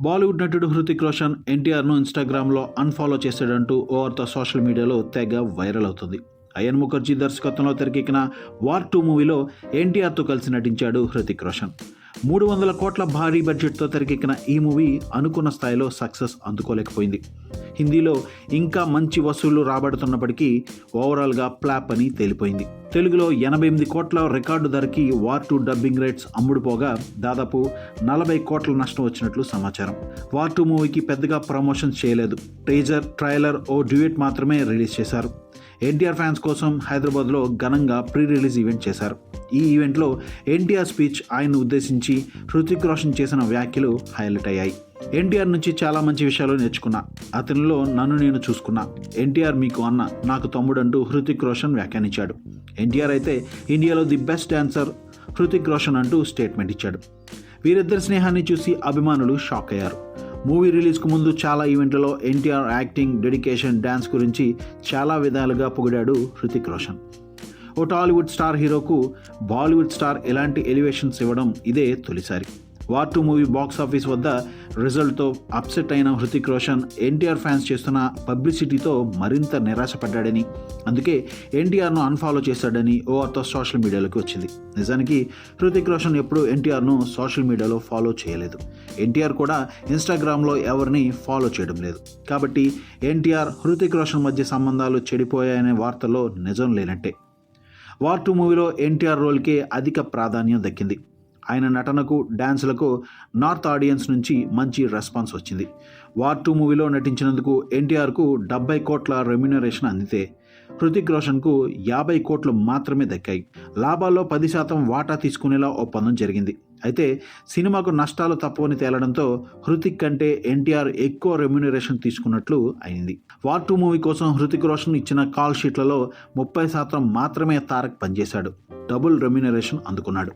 బాలీవుడ్ నటుడు హృతిక్ రోషన్ ఎన్టీఆర్ను ఇన్స్టాగ్రామ్లో అన్ఫాలో చేశాడంటూ ఓ వార్త సోషల్ మీడియాలో తెగ వైరల్ అవుతుంది. అయన్ ముఖర్జీ దర్శకత్వంలో తెరకెక్కిన వార్ టూ మూవీలో ఎన్టీఆర్తో కలిసి నటించాడు హృతిక్ రోషన్. మూడు వందల కోట్ల భారీ బడ్జెట్తో తెరకెక్కిన ఈ మూవీ అనుకున్న స్థాయిలో సక్సెస్ అందుకోలేకపోయింది. హిందీలో ఇంకా మంచి వసూళ్ళు రాబడుతున్నప్పటికీ ఓవరాల్గా ప్లాప్ అని తేలిపోయింది. తెలుగులో ఎనభై ఎనిమిది కోట్ల రికార్డు ధరకి వార్ టూ డబ్బింగ్ రేట్స్ అమ్ముడుపోగా దాదాపు నలభై కోట్ల నష్టం వచ్చినట్లు సమాచారం. వార్ టూ మూవీకి పెద్దగా ప్రమోషన్స్ చేయలేదు. టీజర్ ట్రైలర్ ఓ డ్యూయట్ మాత్రమే రిలీజ్ చేశారు. ఎన్టీఆర్ ఫ్యాన్స్ కోసం హైదరాబాద్లో ఘనంగా ప్రీ రిలీజ్ ఈవెంట్ చేశారు. ఈ ఈవెంట్లో ఎన్టీఆర్ స్పీచ్ ఆయన్ను ఉద్దేశించి హృతిక్ రోషన్ చేసిన వ్యాఖ్యలు హైలైట్ అయ్యాయి. ఎన్టీఆర్ నుంచి చాలా మంచి విషయాలు నేర్చుకున్నా. అతనిలో నన్ను నేను చూసుకున్నా. ఎన్టీఆర్ మీకు అన్న నాకు తమ్ముడు అంటూ హృతిక్ రోషన్ వ్యాఖ్యానించాడు. ఎన్టీఆర్ అయితే ఇండియాలో the best dancer Hrithik Roshan అంటూ స్టేట్మెంట్ ఇచ్చాడు. వీరిద్దరి స్నేహాన్ని చూసి అభిమానులు షాక్ అయ్యారు. మూవీ రిలీజ్కు ముందు చాలా ఈవెంట్లలో ఎన్టీఆర్ యాక్టింగ్ డెడికేషన్ డ్యాన్స్ గురించి చాలా విధాలుగా పొగిడాడు హృతిక్ రోషన్. ఓ టాలీవుడ్ స్టార్ హీరోకు బాలీవుడ్ స్టార్ ఎలాంటి ఎలివేషన్స్ ఇవ్వడం ఇదే తొలిసారి. War two movie box office వద్ద రిజల్ట్తో అప్సెట్ అయిన హృతిక్ రోషన్ ఎన్టీఆర్ ఫ్యాన్స్ చేస్తున్న పబ్లిసిటీతో మరింత నిరాశపడ్డాడని. అందుకే ఎన్టీఆర్ను అన్ఫాలో చేశాడని ఓ వార్త సోషల్ మీడియాలోకి వచ్చింది. నిజానికి హృతిక్ రోషన్ ఎప్పుడూ ఎన్టీఆర్ను సోషల్ మీడియాలో ఫాలో చేయలేదు. ఎన్టీఆర్ కూడా ఇన్స్టాగ్రామ్లో ఎవరిని ఫాలో చేయడం లేదు. కాబట్టి ఎన్టీఆర్ హృతిక్ రోషన్ మధ్య సంబంధాలు చెడిపోయాయనే వార్తల్లో నిజం లేనట్టే. వార్ టూ మూవీలో ఎన్టీఆర్ రోల్కే అధిక ప్రాధాన్యం దక్కింది. ఆయన నటనకు డ్యాన్స్లకు నార్త్ ఆడియన్స్ నుంచి మంచి రెస్పాన్స్ వచ్చింది. వార్ టూ మూవీలో నటించినందుకు ఎన్టీఆర్కు డెబ్బై కోట్ల రెమ్యునరేషన్ అందితే హృతిక్ రోషన్కు యాభై కోట్లు మాత్రమే దక్కాయి. లాభాల్లో పది శాతం వాటా తీసుకునేలా ఒప్పందం జరిగింది. అయితే సినిమాకు నష్టాలు తప్పవని తేలడంతో హృతిక్ కంటే ఎన్టీఆర్ ఎక్కువ రెమ్యునరేషన్ తీసుకున్నట్లు అయింది. వార్ టూ మూవీ కోసం హృతిక్ రోషన్ ఇచ్చిన కాల్ షీట్లలో ముప్పై శాతం మాత్రమే తారక్ పనిచేశాడు. డబుల్ రెమ్యునరేషన్ అందుకున్నాడు.